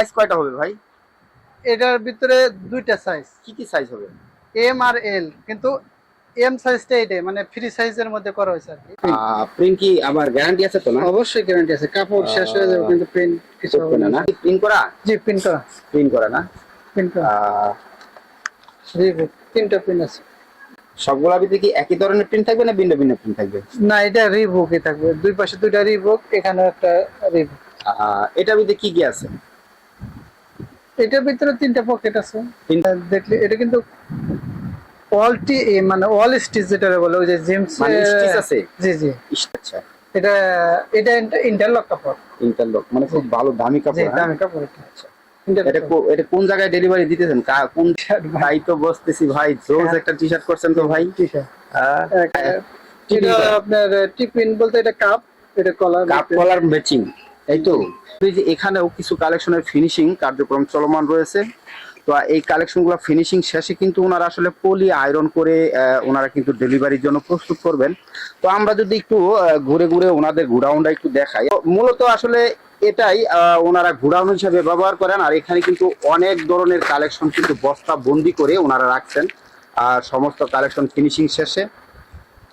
Size কয়টা হবে ভাই? এটার ভিতরে দুইটা সাইজ কি কি সাইজ হবে? এম আর এল কিন্তু এম সাইজটা এটাই মানে ফ্রি সাইজের মধ্যে করা হয়েছে আর কি। প্রিন্ট কি আবার গ্যারান্টি আছে তো না? অবশ্যই গ্যারান্টি আছে। কাপড় শেষ হয়ে যাবে কিন্তু প্রিন্ট কিছু হবে না। না প্রিন্ট করা? জি প্রিন্ট করা। প্রিন্ট করা না? প্রিন্ট করা। তিনটা প্রিন্ট আছে। সবগুলা ভিতরে কি একই ধরনের প্রিন্ট থাকবে না ভিন্ন ভিন্ন প্রিন্ট থাকবে? না এটা রিবুকই থাকবে। দুই পাশে দুইটা রিবুক এখানেও একটা রিবুক এটার ভিতরে কি কি আছে? এটার ভিতরে তিনটা পকেট আছে। তিনটা? দেখলে এটা কিন্তু অল টি মানে অল স্টিচ যেটা বলে ওই যে জিমস মানে stitch আছে? জি জি। আচ্ছা। এটা এটা ইন্টারলক কাপড়। ইন্টারলক মানে খুব ভালো দামি কাপড় হ্যাঁ? দামি কাপড় এটা। আচ্ছা। এটা এটা কোন জায়গায় ডেলিভারি দিতেছেন? কোন ভাই। তো বসতেছি ভাই। জোস একটা টি শার্ট করছেন তো ভাই? এটা আপনার টিফিন বলতে এটা কাপ এটা কলার কাপ কলার ম্যাচিং তাই তো এই যে এখানেও কিছু কালেকশনের ফিনিশিং কার্যক্রম চলমান রয়েছে। তো এই কালেকশনগুলো ফিনিশিং শেষে কিন্তু ওনারা আসলে পলি আয়রন করে ওনারা কিন্তু ডেলিভারির জন্য প্রস্তুত করবেন। তো আমরা যদি একটু ঘুরে ঘুরে ওনাদের গোডাউনটা একটু দেখাই। মূলত আসলে এটাই ওনারা গোডাউন হিসাবে ব্যবহার করেন আর এখানে কিন্তু অনেক ধরনের কালেকশন কিন্তু বস্তা বন্দি করে ওনারা রাখছেন, আর সমস্ত কালেকশন ফিনিশিং শেষে।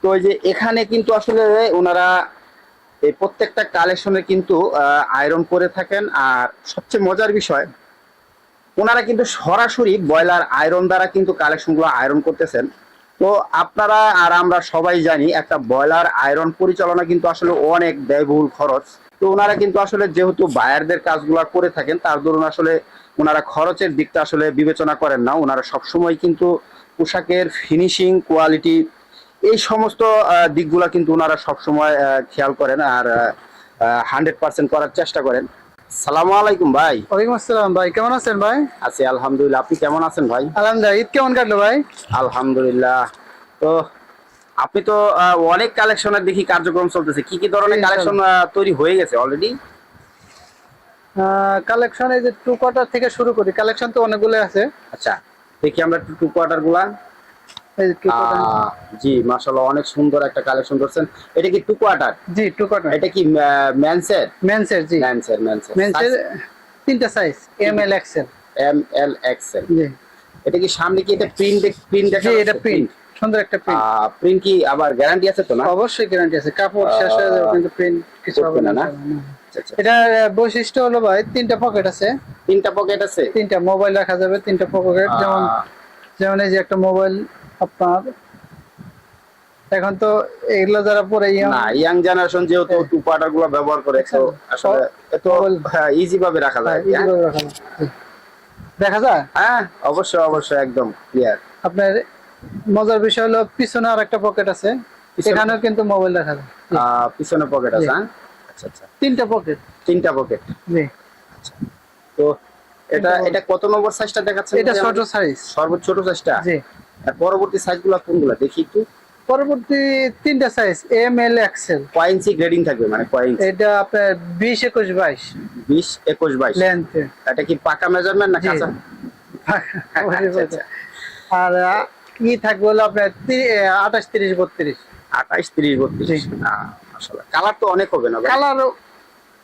তো এই যে এখানে কিন্তু আসলে ওনারা এই প্রত্যেকটা কালেকশনে কিন্তু আয়রন করে থাকেন। আর সবচেয়ে মজার বিষয়, ওনারা কিন্তু সরাসরি ব্রয়লার আয়রন দ্বারা কিন্তু কালেকশনগুলো আয়রন করতেছেন। তো আপনারা আর আমরা সবাই জানি, একটা ব্রয়লার আয়রন পরিচালনা কিন্তু আসলে অনেক ব্যয়বহুল খরচ। তো ওনারা কিন্তু আসলে যেহেতু বায়ারদের কাজগুলো করে থাকেন, তার দরুন আসলে ওনারা খরচের দিকটা আসলে বিবেচনা করেন না। ওনারা সবসময় কিন্তু পোশাকের ফিনিশিং কোয়ালিটি এই সমস্ত দিকগুলা কিন্তু ওনারা সবসময় খেয়াল করেন আর হান্ড্রেড পার্সেন্ট করার চেষ্টা করেন। সালাম আলাইকুম ভাই। ওয়ালাইকুম আসসালাম ভাই কেমন আছেন ভাই? আছি আলহামদুলিল্লাহ। আপনি কেমন আছেন ভাই? আলহামদুলিল্লাহ ঈদ কেমন কাটলো ভাই? আলহামদুলিল্লাহ। তো আপনি তো অনেক কালেকশনের দেখি কার্যক্রম চলতেছে। কি কি ধরনের কালেকশন তৈরি হয়ে গেছে অলরেডি কালেকশন এই যে টু কোয়ার্টার থেকে শুরু করি। কালেকশন তো অনেকগুলো আছে। আচ্ছা দেখি আমরা টু কোয়ার্টারগুলা। জি মাশাআল্লাহ অনেক সুন্দর একটা কালেকশন করছেন এটা কি টু কোয়ার্টার জি টু কোয়ার্টার এটা কি ম্যানসের মেন্সের জি। ম্যানসের ম্যানসের মেন্সের তিনটা size M L XL M L XL জি। এটা কি সামনে কি এটা প্রিন্ট প্রিন্ট দেখা জি এটা প্রিন্ট সুন্দর একটা প্রিন্ট প্রিন্ট কি আবার গ্যারান্টি আছে তো না? অবশ্যই গ্যারান্টি আছে। কাপড় শেষ হয়ে যাবে কিন্তু প্রিন্ট কিছু হবে না না? না। আচ্ছা, আচ্ছা। এটার বৈশিষ্ট্য হলো ভাই তিনটা পকেট আছে। তিনটা পকেট আছে? তিনটা মোবাইল রাখা যাবে তিনটা পকেট যেমন যেমন এই যে একটা মোবাইল আপনার এখন তো এগুলো যারা পরে না ইয়াং জেনারেশন যেহেতু হ্যাঁ। টু পার্টারগুলো ব্যবহার করে তো আসলে এত ইজি ভাবে রাখা যায় হ্যাঁ, easy ভাবে রাখা যায়। দেখা যায়? হ্যাঁ অবশ্যই অবশ্যই একদম ক্লিয়ার আপনার মজার বিষয় হলো পিছনে আর একটা পকেট আছে? এখানেও কিন্তু মোবাইল রাখা যায়। পিছনে পকেট আছে হ্যাঁ? আচ্ছা আচ্ছা। তিনটা পকেট তিনটা পকেট জি। তো এটা এটা কত নম্বর সাইজটা দেখাচ্ছে এটা ছোট সাইজ সর্বোচ্চ ছোট সাইজটা জি। আর পরবর্তী সাইজগুলো কোনগুলো? দেখি একটু। পরবর্তী তিনটা সাইজ এম এল এক্সেল কয় ইঞ্চি গ্রেডিং থাকবে? মানে কয় ইঞ্চি এটা আপনার বিশ একুশ বাইশ। বিশ একুশ বাইশ? লেন্থে এটা কি পাকা মেজারমেন্ট না কাঁচা? আচ্ছা, আচ্ছা। আর কি থাকবে হলো আপনার আঠাশ তিরিশ বত্রিশ। আঠাইশ তিরিশ বত্রিশ। জি। কালার তো অনেক হবে না? কালার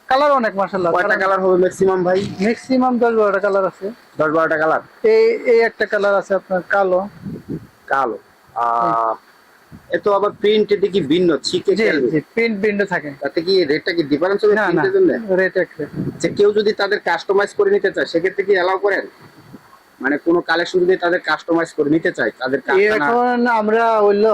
কালার অনেক মাসাল্লাহ কয়টা কালার হবে ম্যাক্সিমাম ভাই? ম্যাক্সিমাম দশ বারোটা কালার আছে। দশ বারোটা কালার এই এই একটা কালার আছে আপনার কালো। কালো। আহ, এ তো আবার প্রিন্ট দেখি ভিন্ন ছিকে প্রিন্ট বিন্ডো থাকে। তাতে কি রেটটা কি ডিফারেন্স হবে প্রিন্টের জন্য? রেট এক কেউ যদি তাদের কাস্টমাইজ করে নিতে চায় সেক্ষেত্রে কি এলাও করেন? মানে কোনো কালেকশন যদি তাদের কাস্টমাইজ করে নিতে চায় তাদের এখন আমরা হইল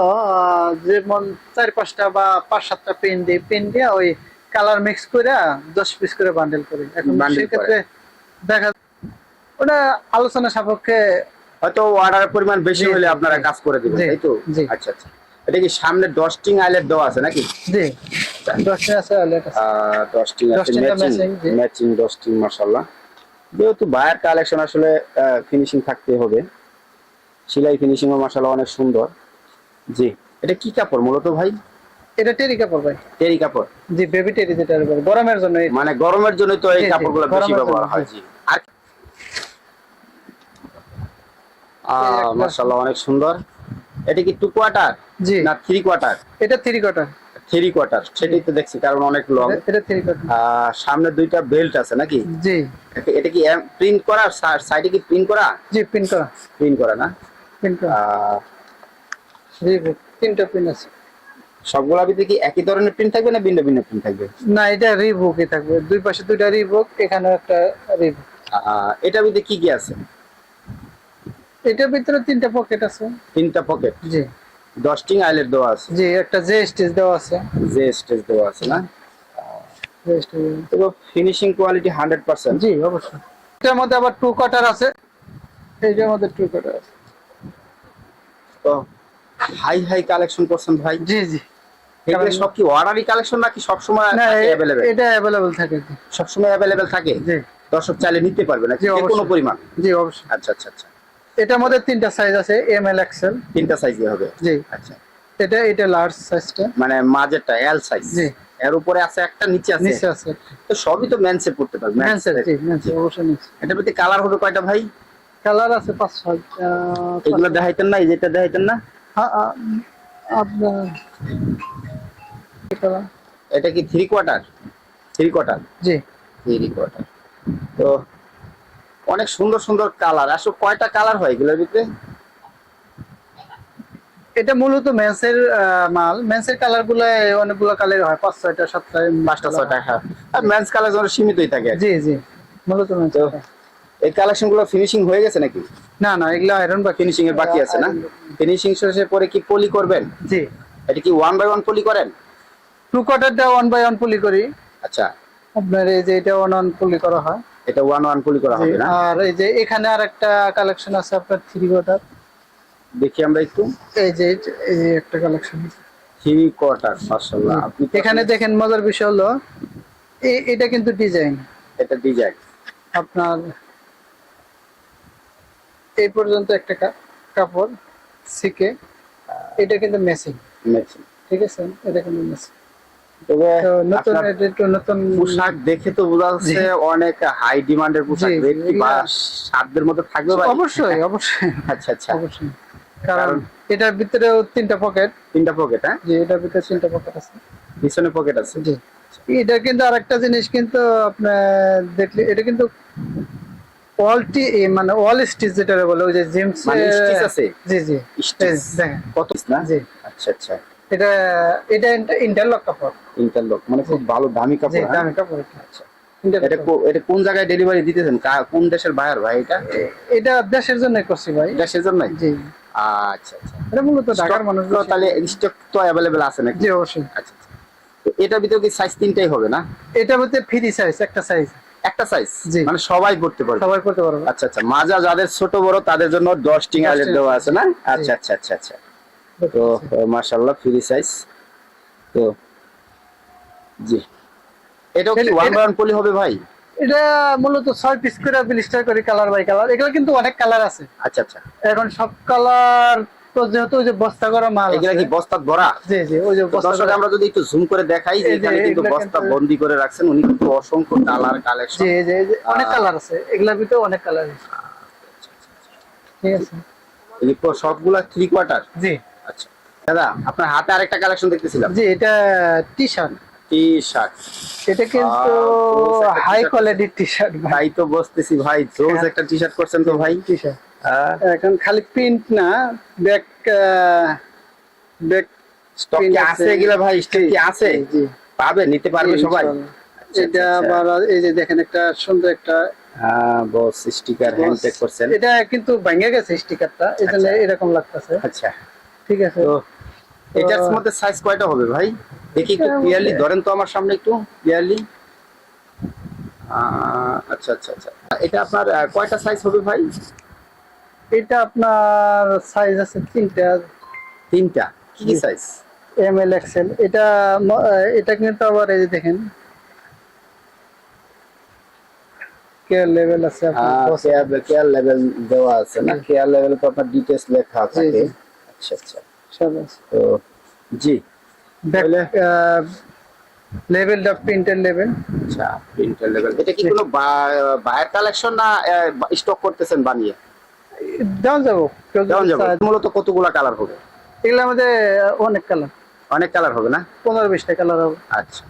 যেমন চার পাঁচটা বা পাঁচ সাতটা পেন দিই পেন দিয়ে ওই কালার মিক্স করে দশ পিস করে বান্ডেল করি। এখন সেক্ষেত্রে দেখা ওটা আলোচনা সাপেক্ষে হয়তো অর্ডারের পরিমাণ বেশি হলে আপনারা কাজ করে দিবেন তাই তো? আচ্ছা আচ্ছা। এটা কি সামনে ডস্টিং আইলেট দেওয়া আছে নাকি? জি। দশটা আছে আছে। ডস্টিং আছে ম্যাচিং। ম্যাচিং ডস্টিং মাশাআল্লাহ। যেহেতু বায়ার কালেকশন আসলে ফিনিশিং থাকতে হবে। সেলাই ফিনিশিং ও মাশাআল্লাহ অনেক সুন্দর। জি এটা কি কাপড় মূলত ভাই? এটা টেরি কাপড় ভাই। টেরি কাপড়? জি বেবি টেরি যেটা গরমের জন্য মানে গরমের জন্য তো এই কাপড়গুলো বেশি ব্যবহার হয় জি। জি আর মাশাআল্লাহ অনেক সুন্দর। এটা কি টু কোয়ার্টার জি। না থ্রি কোয়ার্টার এটা থ্রি কোয়ার্টার থ্রি কোয়ার্টার সেটাই তো দেখছি কারণ অনেক লং এটা- এটা থ্রি কোয়ার্টার সামনে দুইটা বেল্ট আছে নাকি? জি। এটা- এটা কি প্রিন্ট করা? সাইডে কি প্রিন্ট করা? জি পিন করা। প্রিন্ট করা না? পিন করা। তিনটা পিন আছে। সবগুলা ভিতরে কি একই ধরনের প্রিন্ট থাকবে না ভিন্ন ভিন্ন প্রিন্ট থাকবে? না এটা রিবুকই থাকবে। দুই পাশে দুইটা রিবুক এখানে একটা রিবুক এটার ভিতরে কি কি আছে? এটার ভিতরে তিনটা পকেট আছে। তিনটা পকেট জি। দশটিং আইলের দেওয়া আছে। জি একটা জে স্টেজ দেওয়া আছে। যে স্টেজ দেওয়া আছে না? ফিনিশিং কোয়ালিটি হান্ড্রেড পার্সেন্ট জি অবশ্যই। এটার মধ্যে আবার টু কোয়ার্টার আছে। এইটার মধ্যে টু কোয়ার্টার আছে। তো হাই হাই কালেকশন করছেন ভাই? জি জি। এগুলো সব কি অর্ডারি কালেকশন নাকি সবসময় না এ- অ্যাভেলেবেল এটা অ্যাভেলেবল থাকে জি সবসময় অ্যাভেলেবেল থাকে? জি। দর্শক চাইলে নিতে পারবে না জি, যে কোনো পরিমাণ? জি অবশ্যই। আচ্ছা আচ্ছা আচ্ছা। এটার মধ্যে তিনটা সাইজ আছে এম এল এক্সেল তিনটা সাইজে হবে? জি। আচ্ছা। এটা এটা লার্জ সাইজটা মানে মাঝেরটা এল সাইজ জি। এর উপরে আছে একটা নিচে আছে? নিচে আছে তো সবই তো ম্যানসে পড়তে পারবে ম্যানসেল জি ম্যানসেল অবশ্যই নিচে এটার প্রতি কালার হবে কয়টা ভাই? কালার আছে পাঁচ ছয় এগুলো দেখাইতেন না এই যেটা দেখাইতেন না? আপনার colour? এটা। কি থ্রি কোয়ার্টার থ্রি কোয়ার্টার জি। থ্রি কোয়ার্টার তো অনেক সুন্দর সুন্দর কালার। আসলে কয়টা কালার হয় এগুলোর ভিতরে? এটা মূলত মেন্সের মাল। মেন্সের কালারগুলো অনেকগুলো কালার হয় পাঁচ ছয়টা সাতটা পাঁচটা ছয়টা হ্যাঁ। আর মেন্স কালার যেন সীমিতই থাকে জি জি। মূলত এই কালেকশনগুলো ফিনিশিং হয়ে গেছে নাকি? না না এগুলো আয়রন বা ফিনিশিং এর বাকি আছে না? ফিনিশিং শেষে পরে কি পলি করবেন? জি। এটা কি ওয়ান বাই ওয়ান পলি করেন? টু কোয়ার্টারটা ওয়ান বাই ওয়ান পুলি করি। আচ্ছা। আপনার এই যে এটা ওয়ান ওয়ান পুলি করা হয়। এটা ওয়ান ওয়ান পলি করা হবে না? আর এই যে এখানে আর একটা কালেকশন আছে আপনার থ্রি কোয়ার্টার দেখি আমরা একটু। এই যে এই যে একটা কালেকশন থ্রি কোয়ার্টার মাশাআল্লাহ। আপনি এখানে দেখেন মজার বিষয় হলো এটা কিন্তু ডিজাইন এটা ডিজাইন আপনার এই পর্যন্ত একটা কাপড় সিকে এটা কিন্তু মেসিং ম্যাচিং ঠিক আছে? এটা কিন্তু মেসিং পোশাক দেখে তো বোঝা যাচ্ছে অনেক হাই ডিমান্ডের পোশাক জি, জি, রেট কি বা সাধ্যের মধ্যে থাকবে অবশ্যই অবশ্যই। আচ্ছা আচ্ছা। অবশ্যই। কারণ কারণ- এটার ভিতরেও তিনটা পকেট তিনটা পকেট হ্যাঁ? যে এটার ভিতরে তিনটা পকেট আছে। পিছনে পকেট আছে। জি। এটা কিন্তু আরেকটা জিনিস কিন্তু আপনার দেখলে এটা কিন্তু অল টি মানে অল স্টিচ যেটা বলে ওই যে জিমস মানে আছে? জি জি। দেখেন। কত না? জি। আচ্ছা আচ্ছা। এটা এটা ইন্টারলক কাপড়। ইন্টারলক মানে খুব ভালো দামি কাপড় হ্যাঁ? দামি কাপড় আচ্ছা এটা এটা কোন জায়গায় ডেলিভারি দিতেছেন? কোন দেশের বায়ার ভাই এটা? এটা দেশের জন্য করছি ভাই। দেশের জন্য জি। আচ্ছা আচ্ছা। এটা মূলত ঢাকার মানুষ তাহলে স্টক তো অ্যাভেলেবেল আছে নাকি? জি অবশ্যই। আচ্ছা আচ্ছা। এটার ভিতরে কি সাইজ তিনটাই হবে না? ফ্রি সাইজ একটা সাইজ একটা সাইজ। মানে সবাই পড়তে পারবে? সবাই করতে পারবে। আচ্ছা আচ্ছা। মাজা যাদের ছোট বড় তাদের জন্য দশ টিং আইলেট দেওয়া আছে না? আচ্ছা আচ্ছা আচ্ছা আচ্ছা। তো মাশাল্লাহ ফ্রি সাইজ তো জি। এটাও কি ওয়ান এটা- বাই পলি হবে ভাই? এটা মূলত ছয় পিস করে ব্লিস্টার করে কালার বাই কালার এগুলো কিন্তু অনেক কালার আছে। আচ্ছা আচ্ছা। এখন সব কালার তো যেহেতু ওই যে বস্তা করা মাল এগুলা কি বস্তাত ভরা? জি জি ওই যে বস্তা দর্শক আমরা যদি একটু জুম করে দেখাই যে এখানে কিন্তু বস্তা বন্দি করে রাখছেন উনি কিন্তু অসংখ্য কালার কালেকশন জি জি অনেক কালার আছে। এগুলার ভিতরে অনেক কালার আছে। ঠিক আছে। এই পুরো সবগুলা থ্রি কোয়ার্টার জি। আচ্ছা। দাদা আপনার হাতে আরেকটা কালেকশন দেখতেছিলাম। জি এটা টি শার্ট টি শার্ট এটা কিন্তু হাই। কোয়ালিটির টি শার্ট ভাই। তো বসতেছি ভাই। জোস হ্যাঁ। একটা টি শার্ট করছেন তো ভাই। টি শার্ট এখন খালি প্রিন্ট না ব্যাক ব্যাক স্টক কি আছে। এগুলা ভাই? স্টক কি আছে? জি। পাবে নিতে পারবে সবাই? আচ্ছা, এটা আচ্ছা, আবার এই যে দেখেন একটা সুন্দর একটা হ্যাঁ বস স্টিকার হ্যান্ড করছেন। এটা কিন্তু ভেঙে গেছে স্টিকারটা এই জন্য আচ্ছা। এরকম লাগতেছে। আচ্ছা। ঠিক আছে। তো এটার মধ্যে সাইজ কয়টা হবে ভাই? দেখি একটু ক্লিয়ারলি ধরেন তো আমার সামনে একটু ক্লিয়ারলি আচ্ছা আচ্ছা আচ্ছা। এটা আপনার কয়টা সাইজ হবে ভাই? এটা আপনার সাইজ আছে তিনটা। তিনটা। কি কি সাইজ এম এল এক্সেল এটা এটা কিন্তু আবার এই যে দেখেন। কেয়ার লেভেল আছে আপনার কেয়ার লেভেল দেওয়া আছে না? কেয়ার লেভেল তো আপনার ডিটেলস লেখা জি। আচ্ছা আচ্ছা তো জি? লেভেলটা প্রিন্টের লেভেল আচ্ছা প্রিন্টার লেভেল এটা কি কোনো বায়ার কালেকশন না স্টক করতেছেন বানিয়ে? দেওয়া যাব। যেমন যাবে। মূলত কতগুলা কালার হবে? এগুলোর মধ্যে অনেক কালার অনেক কালার হবে না? পনেরো বিশটা কালার হবে। আচ্ছা।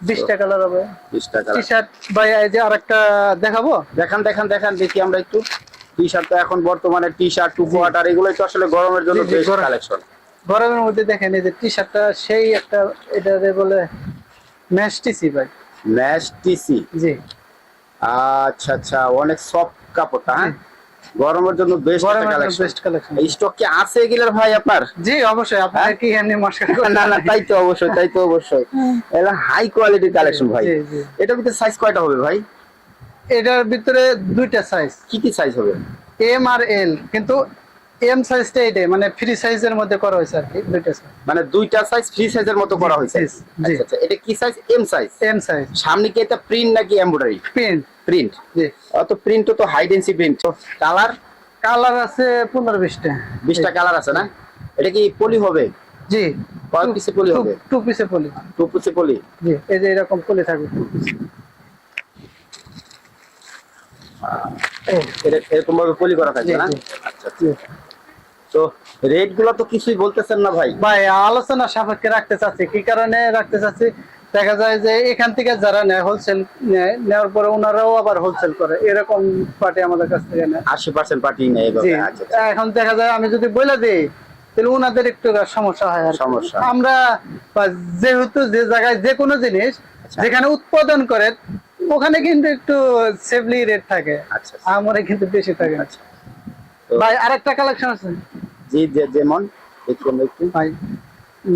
বিশটা কালার হবে। বিশটা টি শার্ট ভাই এই যে আরেকটা দেখাবো? দেখান দেখান দেখান দেখি আমরা একটু। টি শার্ট তো এখন বর্তমানে টি শার্ট টু কোয়ার্টার এগুলোই তো আসলে গরমের জন্য গরম। কালেকশন গরমের মধ্যে দেখেন এই যে টি শার্টটা সেই একটা এটা বলে ম্যাশ টিসি ভাই। ম্যাশ টিসি জি। আচ্ছা আচ্ছা অনেক সফট কাপড়টা হ্যাঁ? গরমের জন্য best collection best collection stock কি আছে এগুলোর ভাই আপনার? জি অবশ্যই আপনার কি এমনি মস্কার না না তাই তো অবশ্যই তাই তো অবশ্যই। এটা হাই কোয়ালিটির কালেকশন ভাই। এটার ভিতরে সাইজ কয়টা হবে ভাই? এটার ভিতরে দুইটা সাইজ কি কি সাইজ হবে? এম আর এল কিন্তু এম সাইজটা এটাই মানে ফ্রি সাইজের মধ্যে করা হয়েছে আর কি দুইটা সাইজ মানে দুইটা সাইজ ফ্রি সাইজের মতো করা হয়েছে? জি। আচ্ছা আচ্ছা এটা কি size M size M size সামনে কি এটা প্রিন্ট নাকি এমব্রয়ডারি প্রিন্ট প্রিন্ট জি। অত প্রিন্ট তো high density print colour colour আছে পনেরো বিশটা। বিশটা কালার আছে না? এটা কি পলি হবে? জি। কয় পিসে পলি হবে? টু পিসে পলি টু পিসে পলি জি এই যে এরকম পলি থাকবে। two piece। এরকম ভাবে পলি করা থাকবে জি, না? আচ্ছা আচ্ছা। তো রেটগুলো তো কিছুই বলতেছেন না ভাই। ভাই আলোচনা সাপেক্ষে রাখতে চাচ্ছি। কি কারণে রাখতে চাচ্ছি? দেখা যায় যে এখান থেকে যারা নেয় হোলসেল নেয় নেওয়ার পরে ওনারাও আবার হোলসেল করে। এরকম পার্টি আমাদের কাছ থেকে নেয়। আশি পার্সেন্ট পার্টি আচ্ছা আচ্ছা। এখন দেখা যায় আমি যদি বলে দিই তাহলে ওনাদের একটু সমস্যা হয় সমস্যা। আমরা যেহেতু যে জায়গায় যে কোনো জিনিস যেখানে উৎপাদন করে ওখানে কিন্তু একটু সেফলি রেট থাকে। আচ্ছা আচ্ছা। আমরা কিন্তু বেশি থাকে। আচ্ছা। ভাই আরেকটা কালেকশন আছে। জি যে- যেমন দেখুন একটু। ভাই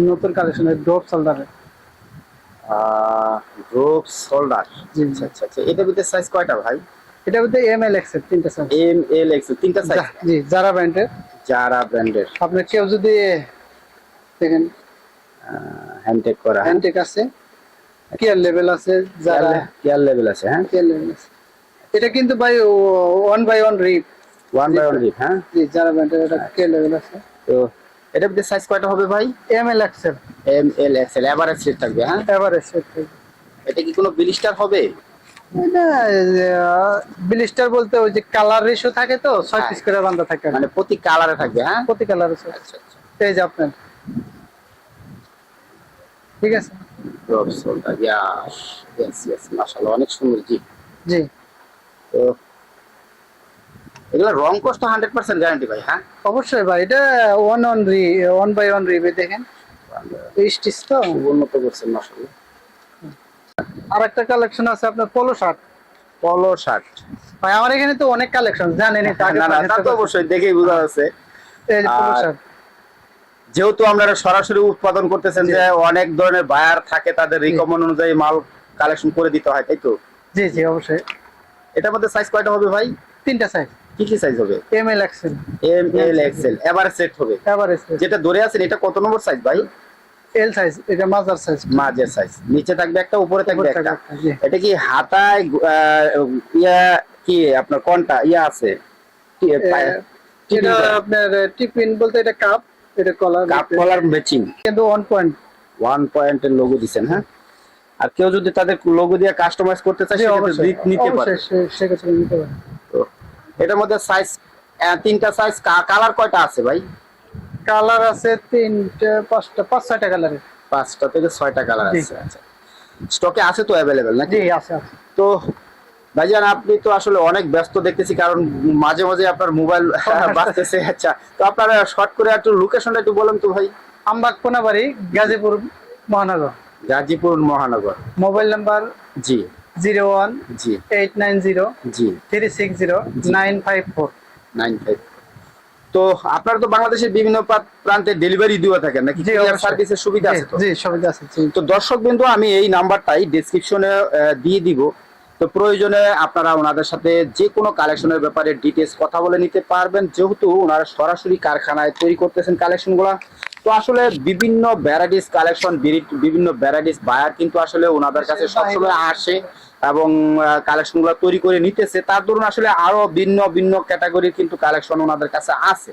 নতুন কালেকশনের ড্রপ সোল্ডারের রোপ সোল্ডার জি। আচ্ছা আচ্ছা এটা এটার ভিতরে সাইজ কয়টা ভাই? এটা বলতে এম এল এক্সেল তিনটা সাইজ এম এল এক্স তিনটা সাইজ জি যারা ব্র্যান্ডের যারা ব্র্যান্ডের আপনি কেউ যদি দেখেন হ্যান্ডটেক করা। হ্যাঁ হ্যান্ডটেক আছে। কেয়ার লেভেল আছে যারা কেয়ার লেভেল আছে হ্যাঁ? কেয়ার লেভেল আছে? এটা কিন্তু ভাই one by one rib one by one rib হ্যাঁ? জি যারা ব্র্যান্ডের এটা কেয়ার লেভেল আছে? তো ভিতরে সাইজ কয়টা হবে ভাই? M L XL M L XL average set থাকবে হ্যাঁ? এভারেজ এটা কি কোনো বিলিস্টার হবে? এটা বিলিস্টার বলতে ওই যে কালার রেশিও থাকে তো ছয় হ্যাঁ। পিস করে বান্ধা থাকে মানে প্রতি কালারে থাকবে হ্যাঁ? প্রতি কালার আচ্ছা আচ্ছা। এই যে আপনার। ঠিক আছে? Drop shoulder yes yes yes মাশাআল্লাহ অনেক সুন্দর জি জি। তো এগুলো রং কষ্ট হান্ড্রেড পার্সেন্ট গ্যারান্টি ভাই হ্যাঁ? অবশ্যই ভাই এটা ওয়ান অন রি ওয়ান বাই ওয়ান রিবে দেখেন। স্টিচ তো উন্নত করছেন মাশাআল্লাহ। আর একটা কালেকশন আছে আপনার পোলো শার্ট পলো শার্ট ভাই আমার এখানে তো অনেক কালেকশন জানেনই তা তো অবশ্যই দেখেই বোঝা যাচ্ছে। এই পোলো শার্ট যেহেতু আপনারা সরাসরি উৎপাদন করতেছেন যে অনেক ধরনের বায়ার থাকে তাদের রিকমেন্ড অনুযায়ী মাল কালেকশন করে দিতে হয় তাই তো? জি জি অবশ্যই। এটার মধ্যে সাইজ কয়টা হবে ভাই? তিনটা সাইজ কি কি সাইজ হবে? M L XL M L XL average set হবে। এভারেজ যেটা ধরে আছেন এটা কত নম্বর সাইজ ভাই? এল সাইজ এটা মাজার সাইজ মাঝের সাইজ নিচে থাকবে একটা উপরে থাকবে একটা। এটা কি হাতায় ইয়া কি আপনার কোনটা? ইয়া আছে। এটা আপনার টিফিন বলতে এটা কাপ এটা কলার কাপ কলার ম্যাচিং কিন্তু ওয়ান পয়েন্ট ওয়ান পয়েন্টের লোগো দিছেন হ্যাঁ? আর কেউ যদি তাদের লোগো দিয়ে কাস্টমাইজ করতে চায় সেক্ষেত্রে নিতে পারে। সেক্ষেত্রে নিতে পারে। তো এটার মধ্যে সাইজ তিনটা সাইজ কালার কয়টা আছে ভাই? কালার আছে তিনটে পাঁচটা পাঁচ ছয়টা কালারের পাঁচটা থেকে ছয়টা কালার আছে আচ্ছা। স্টকে আছে তো অ্যাভেলেবেল নাকি? জি আছে আছে। তো ভাইজান আপনি তো আসলে অনেক ব্যস্ত দেখতেছি কারণ মাঝে মাঝে আপনার মোবাইল বাজতেছে। আচ্ছা তো আপনারা শর্ট করে একটু লোকেশনটা একটু বলেন তো ভাই। আমবাগ কোনাবাড়ি গাজীপুর মহানগর। গাজীপুর মহানগর। মোবাইল নাম্বার জি। জিরো ওয়ান জি। এইট নাইন জিরো জি। Three six zero nine five four. Nine five. তো আপনারা তো বাংলাদেশের বিভিন্ন প্রা- প্রান্তে ডেলিভারি দিয়ে থাকেন নাকি অবশ্যই। সার্ভিসের সুবিধা আছে তো? জি সুবিধা আছে তো দর্শক বিন্দু আমি এই নাম্বারটাই ডিসক্রিপশনে দিয়ে দিব। তো প্রয়োজনে আপনারা ওনাদের সাথে যে কোনো কালেকশনের ব্যাপারে ডিটেলস কথা বলে নিতে পারবেন। যেহেতু ওনারা সরাসরি কারখানায় তৈরি করতেছেন কালেকশনগুলো তো আসলে বিভিন্ন ভ্যারাইটিস কালেকশন বিভিন্ন ভ্যারাইটিস বায়ার কিন্তু আসলে ওনাদের কাছে সবসময় আসে এবং কালেকশনগুলো তৈরি করে নিতেছে। তার দরুন আসলে আরও ভিন্ন ভিন্ন ক্যাটাগরির কিন্তু কালেকশন ওনাদের কাছে আছে।